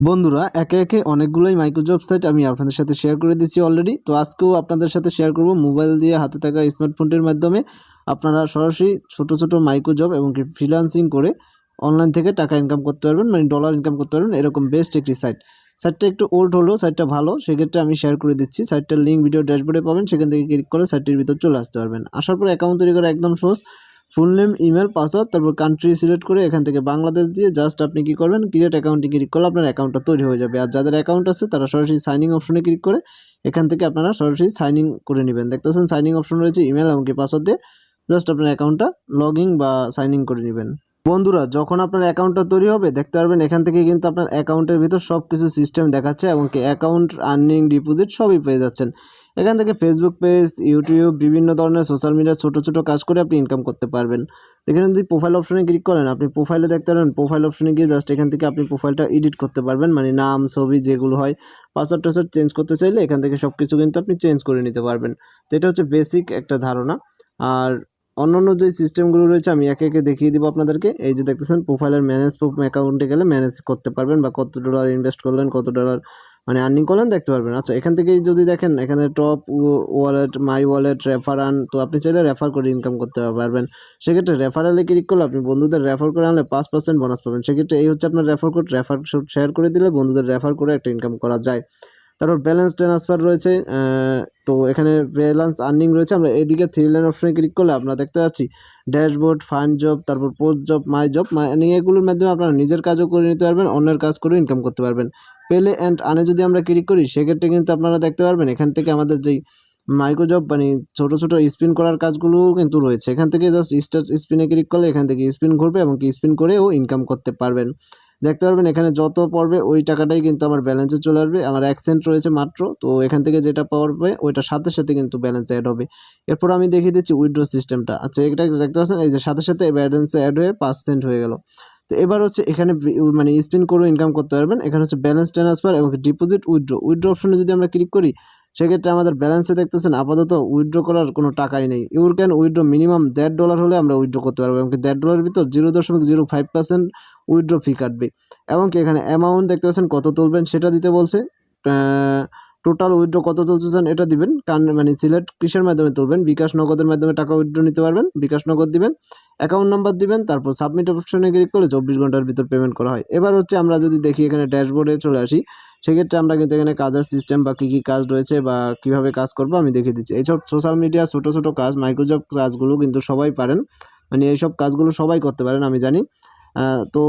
বন্ধুরা, একে একে অনেকগুলোই মাইক্রোজব সাইট আমি আপনাদের সাথে শেয়ার করে দিচ্ছি অলরেডি তো আজকেও আপনাদের সাথে শেয়ার করব মোবাইল দিয়ে হাতে থাকা স্মার্টফোনটির মাধ্যমে। আপনারা সরাসরি ছোট ছোট মাইক্রোজব এবং ফ্রিলান্সিং করে অনলাইন থেকে টাকা ইনকাম করতে পারবেন মানে ডলার ইনকাম করতে পারবেন। এরকম বেস্ট একটি সাইট সাইটটা একটু ওল্ড হলেও সাইটটা ভালো, সেক্ষেত্রে আমি শেয়ার করে দিচ্ছি। সাইটটার লিঙ্ক ভিডিও ড্যাশবোর্ডে পাবেন, সেখান থেকে ক্লিক করে সাইটটির ভিতর চলে আসতে পারবেন। আসার পর অ্যাকাউন্ট তৈরি করা একদম সহজ। ফুল নেম ইমেল পাসওয়ার্ড তারপর কান্ট্রি সিলেক্ট করে এখান থেকে বাংলাদেশ দিয়ে জাস্ট আপনি কি করবেন ক্রিয়েট অ্যাকাউন্টে ক্লিক করলে আপনার অ্যাকাউন্টটা তৈরি হয়ে যাবে। আর যাদের অ্যাকাউন্ট আছে, তারা সরাসরি সাইনিং অপশনে ক্লিক করে এখান থেকে আপনারা সরাসরি সাইনিং করে নেবেন। দেখতেছেন সাইনিং অপশন রয়েছে ইমেল এমনকি পাসওয়ার্ড দিয়ে জাস্ট আপনার অ্যাকাউন্টটা লগ বা সাইনিং করে নেবেন। বন্ধুরা, যখন আপনার অ্যাকাউন্টটা তৈরি হবে, দেখতে পারবেন এখান থেকে কিন্তু আপনার অ্যাকাউন্টের ভিতর সব কিছু সিস্টেম দেখাচ্ছে এবং কি অ্যাকাউন্ট আর্নিং ডিপোজিট সবই পেয়ে যাচ্ছেন। এখান থেকে ফেসবুক পেজ ইউটিউব বিভিন্ন ধরনের সোশ্যাল মিডিয়া ছোটো ছোটো কাজ করে আপনি ইনকাম করতে পারবেন। এখানে যদি প্রোফাইল অপশনে ক্লিক করেন, আপনি প্রোফাইলে দেখতে পারেন প্রোফাইল অপশনে গিয়ে জাস্ট এখান থেকে আপনি প্রোফাইলটা এডিট করতে পারবেন। মানে নাম, ছবি যেগুলো হয় পাসওয়ার্ড টাসওয়ার্ড চেঞ্জ করতে চাইলে এখান থেকে সব কিছু কিন্তু আপনি চেঞ্জ করে নিতে পারবেন। তো এটা হচ্ছে বেসিক একটা ধারণা। আর অন্যান্য যে সিস্টেমগুলো রয়েছে, আমি একে একে দেখিয়ে দিব আপনাদেরকে। এই যে দেখতেছেন প্রোফাইলের ম্যানেজ অ্যাকাউন্টে গেলে ম্যানেজ করতে পারবেন বা কত ডলার ইনভেস্ট করলেন, কত ডলার মানে আর্নিং করলেন, দেখতে পারবেন। আচ্ছা এখান থেকেই যদি দেখেন, এখানে top wallet my wallet refer আন তো আপনি চাইলে রেফার করে ইনকাম করতে পারবেন। সেক্ষেত্রে রেফারালে ক্লিক করলে আপনি বন্ধুদের রেফার করে আনলে পাঁচ পার্সেন্ট বোনাস পাবেন। সেক্ষেত্রে এই হচ্ছে আপনার রেফার কোড রেফার শেয়ার করে দিলে বন্ধুদের রেফার করে একটা ইনকাম করা যায়। তারপর ব্যালেন্স ট্রান্সফার রয়েছে তো এখানে ব্যালেন্স আর্নিং রয়েছে। আমরা এদিকে থ্রি লাইন অপশনে ক্লিক করলে আমরা দেখতে পাচ্ছি ড্যাশবোর্ড ফান্ড জব তারপর পোস্ট জব মাই জব মানে এগুলোর মাধ্যমে আপনারা নিজের কাজও করে নিতে পারবেন, অন্যের কাজ করে ইনকাম করতে পারবেন। পেলে অ্যান্ড আনে যদি আমরা ক্লিক করি, সেক্ষেত্রে কিন্তু আপনারা দেখতে পারবেন এখান থেকে আমাদের যেই মাইক্রো জব মানে ছোটো ছোটো স্পিন করার কাজগুলোও কিন্তু রয়েছে। এখান থেকে জাস্ট স্টার স্পিনে ক্লিক করলে এখান থেকে স্পিন ঘুরবে এবং স্পিন করেও ইনকাম করতে পারবেন। দেখতে পারবেন, এখানে যত পড়বে ওই টাকাটাই কিন্তু আমার ব্যালেন্সে চলে আসবে। আমার অ্যাকসেন্ট রয়েছে মাত্র, তো এখান থেকে যেটা পড়বে ওইটার সাথে সাথে কিন্তু ব্যালেন্স অ্যাড হবে। এরপর আমি দেখিয়ে দিচ্ছি উইড্রো সিস্টেমটা আচ্ছা এটা দেখতে পাচ্ছেন? এই যে সাথে সাথে ব্যালেন্সে অ্যাড হয়ে পাঁচ সেন্ট হয়ে গেল। তো এবার হচ্ছে এখানে মানে স্পিন করেও ইনকাম করতে পারবেন। এখানে হচ্ছে ব্যালেন্স ট্রান্সফার এবং ডিপোজিট উইড্রো উইড্রো অপশনে যদি আমরা ক্লিক করি সেক্ষেত্রে আমাদের ব্যালেন্সে দেখতেছেন আপাতত উইথড্র করার কোনো টাকাই নেই। ইউর ক্যান উইথড্র মিনিমাম দেড় ডলার হলে আমরা উইথড্র করতে পারব এবং দেড় ডলারের ভিতর জিরো দশমিক zero five percent withdraw fee কাটবে। এবং কি এখানে অ্যামাউন্ট দেখতে পাচ্ছেন কত তুলবেন সেটা দিতে বলছে। টোটাল উইথড্র কত তুলতে চান এটা দিবেন। কারণ মানে সিলেক্ট কিসের মাধ্যমে তুলবেন? বিকাশ নগদের মাধ্যমে টাকা উইথড্র নিতে পারবেন, বিকাশ নগদ দিবেন অ্যাকাউন্ট নাম্বার দিবেন, তারপর সাবমিট অপশনে ক্লিক করলে চব্বিশ ঘণ্টার ভিতর পেমেন্ট করা হয়। এবার হচ্ছে আমরা যদি দেখি এখানে ড্যাশবোর্ডে চলে আসি। সেক্ষেত্রে আমরা কিন্তু এখানে কাজের সিস্টেম বা কী কী কাজ রয়েছে বা কীভাবে কাজ করব আমি দেখিয়ে দিচ্ছি। এইসব সোশ্যাল মিডিয়া ছোটো ছোটো কাজ মাইক্রোজব কাজগুলো কিন্তু সবাই পারেন। মানে এইসব কাজগুলো সবাই করতে পারেন, আমি জানি। তো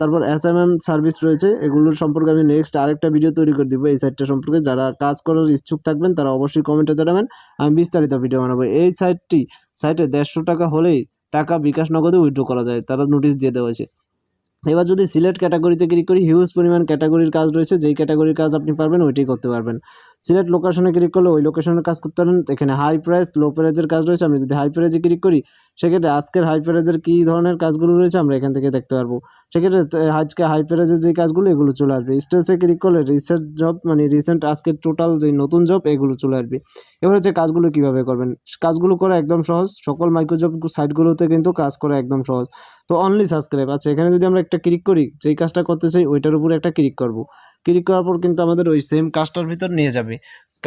তারপর এস এম এম সার্ভিস রয়েছে, এগুলোর সম্পর্কে আমি নেক্সট আরেকটা ভিডিও তৈরি করে দিব এই সাইটটা সম্পর্কে। যারা কাজ করার ইচ্ছুক থাকবেন, তারা অবশ্যই কমেন্টে জানাবেন। আমি বিস্তারিত ভিডিও বানাবো। এই সাইটটি সাইটে দেড়শো টাকা হলেই টাকা বিকাশ নগদে উইথড্র করা যায়। তারা নোটিশ দিয়ে দেওয়া হয়েছে। এবার যদি সিলেক্ট ক্যাটাগরিতে ক্লিক করি হিউজ পরিমাণ ক্যাটাগরির কাজ রয়েছে, যেই ক্যাটাগরির কাজ আপনি পারবেন ওইটাই করতে পারবেন। সিলেক্ট লোকেশনে ক্লিক করলে ওই লোকেশনের কাজ করতে পারেন। এখানে হাই প্রাইস লো প্রাইজের কাজ রয়েছে। আমি যদি হাই প্রাইজে ক্লিক করি, সেক্ষেত্রে আজকের হাই প্রাইজের কী ধরনের কাজগুলো রয়েছে আমরা এখান থেকে দেখতে পারব। সেক্ষেত্রে আজকে হাই প্রাইজের যে কাজগুলো, এগুলো চলে আসবে। স্টেজে ক্লিক করলে রিসেন্ট জব মানে রিসেন্ট আজকের টোটাল যে নতুন জব এগুলো চলে আসবে। এবার হচ্ছে কাজগুলো কীভাবে করবেন? কাজগুলো করা একদম সহজ। সকল মাইক্রোজব সাইটগুলোতে কিন্তু কাজ করা একদম সহজ। তো অনলি সাবস্ক্রাইব আচ্ছা এখানে যদি আমরা একটা ক্লিক করি, যেই কাজটা করতে চাই ওইটার উপরে একটা ক্লিক করব। ক্লিক করার পর কিন্তু আমাদের ওই সেম কাজটার ভিতর নিয়ে যাবে।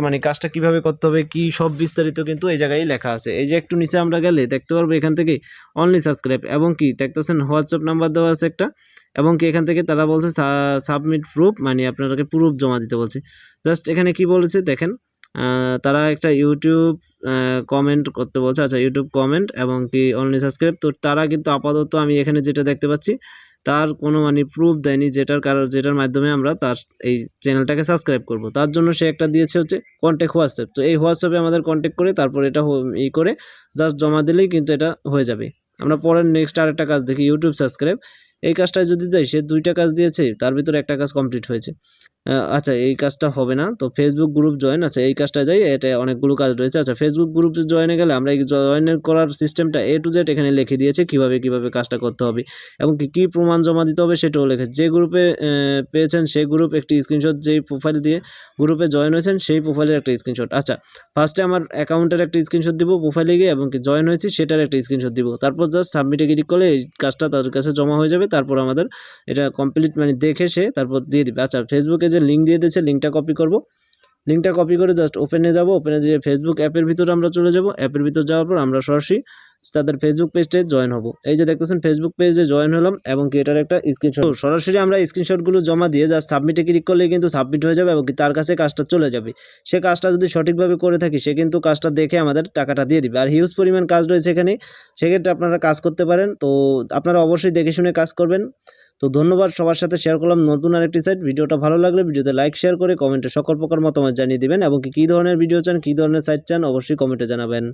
মানে কাজটা কীভাবে করতে হবে, কি সব বিস্তারিত কিন্তু এই জায়গায় লেখা আছে। এই যে একটু নিচে আমরা গেলে দেখতে পারব এখান থেকে অনলি সাবস্ক্রাইব এবং কি দেখতেছেন হোয়াটসঅ্যাপ নাম্বার দেওয়া আছে একটা এবং কি এখান থেকে তারা বলছে সাবমিট প্রুফ মানে আপনাদেরকে প্রুফ জমা দিতে বলছে। জাস্ট এখানে কি বলেছে দেখেন তারা একটা ইউটিউব কমেন্ট করতে বলছে। আচ্ছা ইউটিউব কমেন্ট এবং কি অনলি সাবস্ক্রাইব তো তারা কিন্তু আপাতত আমি এখানে যেটা দেখতে পাচ্ছি তার কোনো মানে প্রুফ দেয়নি যেটার কারণ যেটার মাধ্যমে আমরা তার এই চ্যানেলটাকে সাবস্ক্রাইব করব। তার জন্য সে একটা দিয়েছে হচ্ছে কন্ট্যাক্ট হোয়াটসঅ্যাপ তো এই হোয়াটসঅ্যাপে আমাদের কন্ট্যাক্ট করে তারপর এটা ই করে জাস্ট জমা দিলেই কিন্তু এটা হয়ে যাবে। আমরা পরের নেক্সট আরেকটা কাজ দেখি ইউটিউব সাবস্ক্রাইব এই কাজটায় যদি যাই, সে দুইটা কাজ দিয়েছে, তার ভিতরে একটা কাজ কমপ্লিট হয়েছে। আচ্ছা এই কাজটা হবে না। তো ফেসবুক গ্রুপ জয়েন আচ্ছা এই কাজটা যাই এটা অনেকগুলো কাজ রয়েছে। আচ্ছা ফেসবুক গ্রুপ জয়েনে গেলে আমরা এই জয়েনের করার সিস্টেমটা এ টু জেড এখানে লিখে দিয়েছে, কীভাবে কীভাবে কাজটা করতে হবে। এবং কি, কী প্রমাণ জমা দিতে হবে সেটাও লিখেছে যে গ্রুপে পেয়েছেন, সেই গ্রুপ একটি স্ক্রিনশট যেই প্রোফাইল দিয়ে গ্রুপে জয়েন হয়েছেন, সেই প্রোফাইলের একটা স্ক্রিনশট আচ্ছা ফার্স্টে আমার অ্যাকাউন্টের একটা স্ক্রিনশট দিব প্রোফাইলে গিয়ে, এবং কি জয়েন হয়েছি, সেটার একটা স্ক্রিনশট দিব। তারপর জাস্ট সাবমিটে ক্লিক করলে এই কাজটা তাদের কাছে জমা হয়ে যাবে। তারপর আমাদের এটা কমপ্লিট মানে দেখে সে তারপর দিয়ে দিবে। আচ্ছা ফেসবুকে যে লিঙ্ক দিয়ে দিয়েছে লিঙ্কটা কপি করব। লিঙ্কটা কপি করে জাস্ট ওপেনে যাব। ওপেনে যেয়ে ফেসবুক অ্যাপের ভিতরে আমরা চলে যাব। অ্যাপের ভিতর যাওয়ার পর আমরা সরাসরি তাদের ফেসবুক পেজে জয়েন হব। এই যে দেখতেছেন ফেসবুক পেজে জয়েন হলাম এবং কি এটার একটা স্ক্রিনশট সরাসরি আমরা স্ক্রিনশটগুলো জমা দিয়ে জাস্ট সাবমিটে ক্লিক করলে কিন্তু সাবমিট হয়ে যাবে এবং তার কাছে কাজটা চলে যাবে। সে কাজটা যদি সঠিকভাবে করে থাকি, সে কিন্তু কাজটা দেখে আমাদের টাকাটা দিয়ে দিবে। আর হিউজ পরিমাণ কাজ রয়েছে এখানে, সেক্ষেত্রে আপনারা কাজ করতে পারেন। তো আপনারা অবশ্যই দেখে শুনে কাজ করবেন। তো ধন্যবাদ সবার সাথে শেয়ার করলাম নতুন আরেকটি সাইট ভিডিওটা ভালো লাগলে ভিডিওতে লাইক শেয়ার করে কমেন্টে সকল প্রকার মতামত জানিয়ে দিবেন এবং কী ধরনের ভিডিও চান, কী ধরনের সাইট চান, অবশ্যই কমেন্টে জানাবেন।